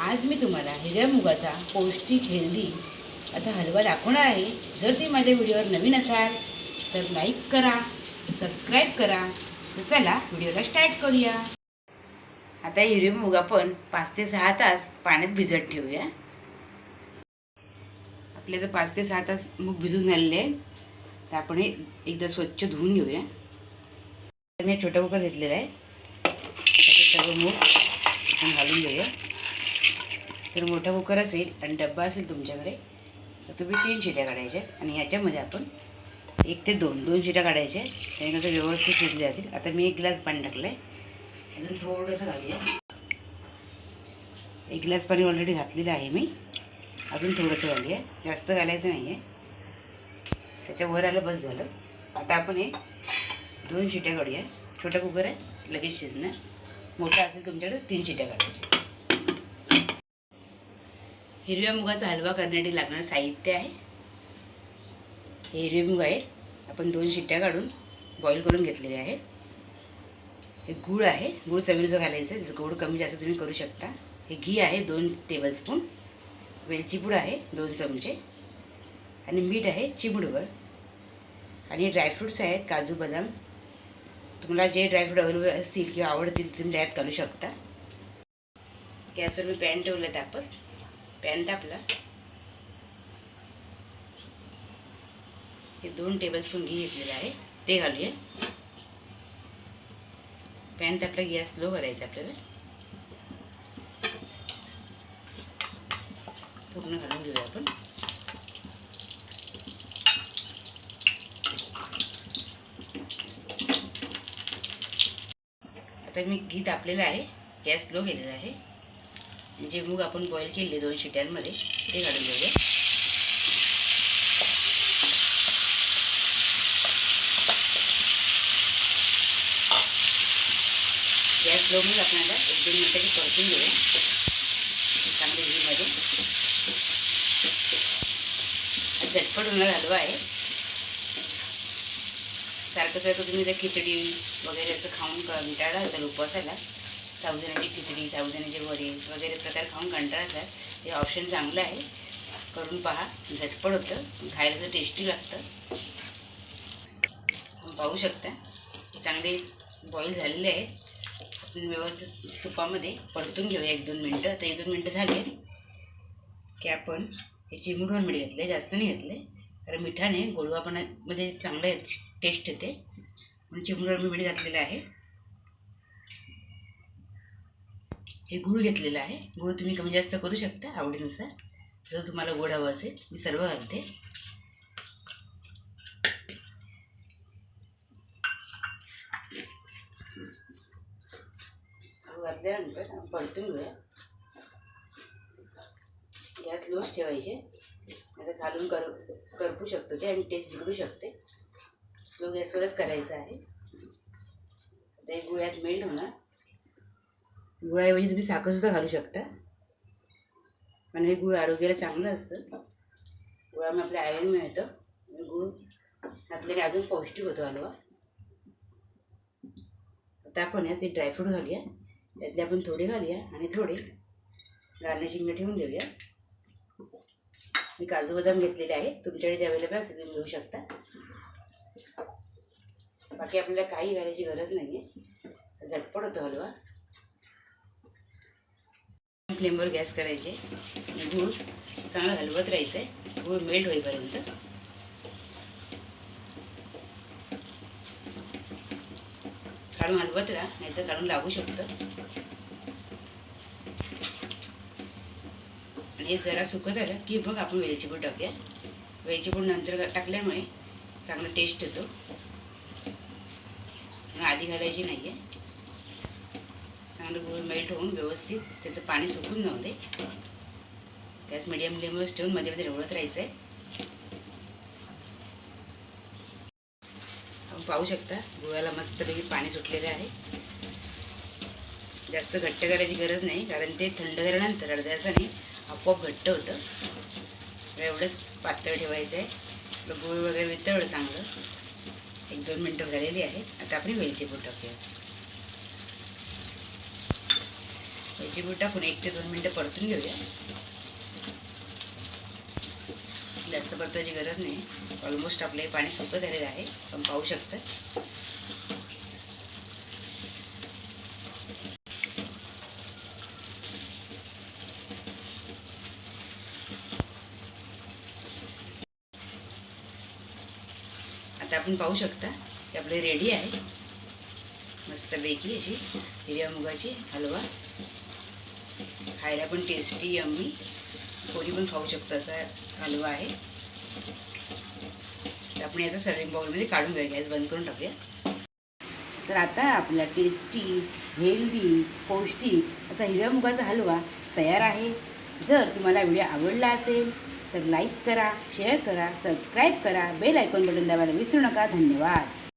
आज मी तुम्हाला हिरव्या मुगाचा पौष्टिक हेल्दी असा हलवा दाखवणार आहे. जर तुम्ही माझ्या व्हिडिओवर नवीन असाल तर लाईक करा सबस्क्राईब करा. तर चला व्हिडिओला स्टार्ट करूया. आता हिरव्या मुग आपण पाच ते सहा तास पाण्यात भिजत ठेवूया. आपले जर पाच ते सहा तास मूग भिजून झालेले आहेत. तर आपण हे एकदा स्वच्छ धुवून घेऊया. तर मी छोटा कुकर घेतलेला आहे. त्याच्यात सर्व मूग आपण घालून घेऊया. तर मोठा कुकर असेल आणि डब्बा असेल तुमच्याकडे तर तुम्ही तीन शिट्या काढायच्या आणि ह्याच्यामध्ये आपण एक ते दोन दोन शिट्या काढायच्या. त्याने कसं व्यवस्थित शिजले जातील. आता मी एक ग्लास पाणी टाकलं आहे अजून थोडंसं घालूया. एक ग्लास पाणी ऑलरेडी घातलेलं आहे मी. अजून थोडंसं घालूया. जास्त घालायचं नाही आहे त्याच्यावर आलं बस झालं. आता आपण हे दोन शिट्या काढूया. छोटा कुकर आहे. लगेच शिजणार. मोठा असेल तुमच्याकडे तीन शिट्या काढायच्या. हिरव्या मुगाचा हलवा करण्यासाठी लागणारं साहित्य आहे. हे हिरवे मुग आहेत. आपण दोन शिट्ट्या काढून बॉईल करून घेतलेले आहेत. हे गूळ आहे. गूळ चवीनुसार घालायचं आहे. गोड कमी जास्त तुम्ही करू शकता. हे घी आहे दोन टेबलस्पून वेलचीपूड आहे दोन चमचे. आणि मीठ आहे चिमडवर आणि ड्रायफ्रूट्स आहेत काजू बदाम. तुम्हाला जे ड्रायफ्रूट अवेलेबल असतील किंवा आवडतील तुम्ही त्यात घालू शकता. गॅसवर मी पॅन ठेवलं तापत पॅन तापला हे दोन टेबलस्पून घी घेतलेलं आहे. ते घालूया. पॅन तापला गॅस स्लो करायचा आपल्याला. पूर्ण घालून घेऊया आपण. आता मी घी तापलेलं आहे. गॅस स्लो केलेला आहे. जे मूग आपण बॉईल केले दोन शिट्यांमध्ये ते घालून घेऊया. गॅस स्लोमध्ये आपल्याला एक दोन मिनटाची परतून घेऊया. चांगले घीमध्ये झटपट होणार हलवा आहे. सारखं सारखं तुम्ही त्या खिचडी वगैरे असं खाऊन कंटाळा असेल उपवासाला साबुदाण्याची खिचडी साबुदाण्याचे वडे वगैरे प्रकार खाऊन कंटाळा असाल हे ऑप्शन चांगलं आहे. करून पहा. झटपट होतं. खायला तर टेस्टी लागतं. पाहू शकता. चांगले बॉईल झालेले आहेत. आपण व्यवस्थित तुपामध्ये परतून घेऊया एक दोन मिनटं. तर एक दोन मिनटं झाले की आपण हे चिमूटभर मीठ घेतले जास्त नाही घेतले कारण मिठाने गोडवापणामध्ये चांगलं टेस्ट येते. म्हणून चिमूटभर मीठ घातलेलं आहे. हे गूळ घेतलेलं आहे. गूळ तुम्ही कमी जास्त करू शकता आवडीनुसार. जर तुम्हाला गोड हवं असेल मी सर्व घालते. घातल्यानंतर परतून घेऊया गॅस लोच ठेवायचे. आता घालून कर करपू शकतो ते आणि टेस्ट बिघडू शकते. स्लो गॅसवरच करायचं आहे. ते गुळ्यात मेल्ट होणार. गुळाऐवजी तुम्ही साखरसुद्धा घालू शकता. पण हे गुळ आरोग्याला चांगलं असतं. गुळामुळे आपलं आयरन मिळतं. गुळ घातल्याने अजून पौष्टिक होतो हलवा. आता आपण यात ते ड्रायफ्रूट घालूया. त्यातले आपण थोडे घालूया आणि थोडे गार्निशिंगला ठेवून देऊया. मी काजू बदाम घेतलेले आहेत. तुमच्याकडे जे अवेलेबल असेल तुम्ही घेऊ शकता. बाकी आपल्याला काही घालायची गरज नाही आहे झटपट होतो हलवा. फ्लेमवर गॅस करायचे. आणि गूळ चांगलं हलवत राहायचं आहे गूळ मेल्ट होईपर्यंत. काढून हलवत राहा नाहीतर काढून लागू शकतं. आणि हे जरा सुकत आलं की मग आपण वेलची पूड टाकूया. वेलची पूड नंतर टाकल्यामुळे चांगला टेस्ट येतो. आधी घालायची नाही आहे चांगलं गुळ मेल्ट होऊन व्यवस्थित त्याचं पाणी सुकून जाऊ दे. गॅस मिडियम फ्लेमवर ठेवून मध्ये मध्ये रवळत राहायचं आहे आपण पाहू शकता गुळाला मस्तपैकी पाणी सुटलेलं आहे. जास्त घट्ट करायची गरज नाही कारण ते थंड झाल्यानंतर अर्ध्या तासाने आपोआप घट्ट होतं. एवढंच पातळ ठेवायचं आहे गुळ वगैरे वितळलं चांगलं. एक दोन मिनटं झालेली आहे. आता आपण वेलची पूड टाकूया याची पूड टाकून एक ते दोन मिनटं परतून घेऊया. जास्त परतायची गरज नाही. ऑलमोस्ट आपलं हे पाणी सोपं झालेलं आहे. पण पाहू शकतं. आता आपण पाहू शकता की आपले रेडी आहे. मस्तपैकी अशी हिरव्या मुगाची हलवा. खायला पण टेस्टी यम्मी कोणी पण खाऊ शकतं असा हलवा आहे. तर आपण याचा सर्विंग बाउलमध्ये काढून घेऊया गॅस बंद करून टाकूया. तर आता आपला टेस्टी हेल्दी पौष्टिक असा हिरव्या मुगाचा हलवा तयार आहे. जर तुम्हाला व्हिडिओ आवडला असेल तर लाईक करा शेअर करा सबस्क्राईब करा बेल आयकॉन बटन दाबायला विसरू नका. धन्यवाद.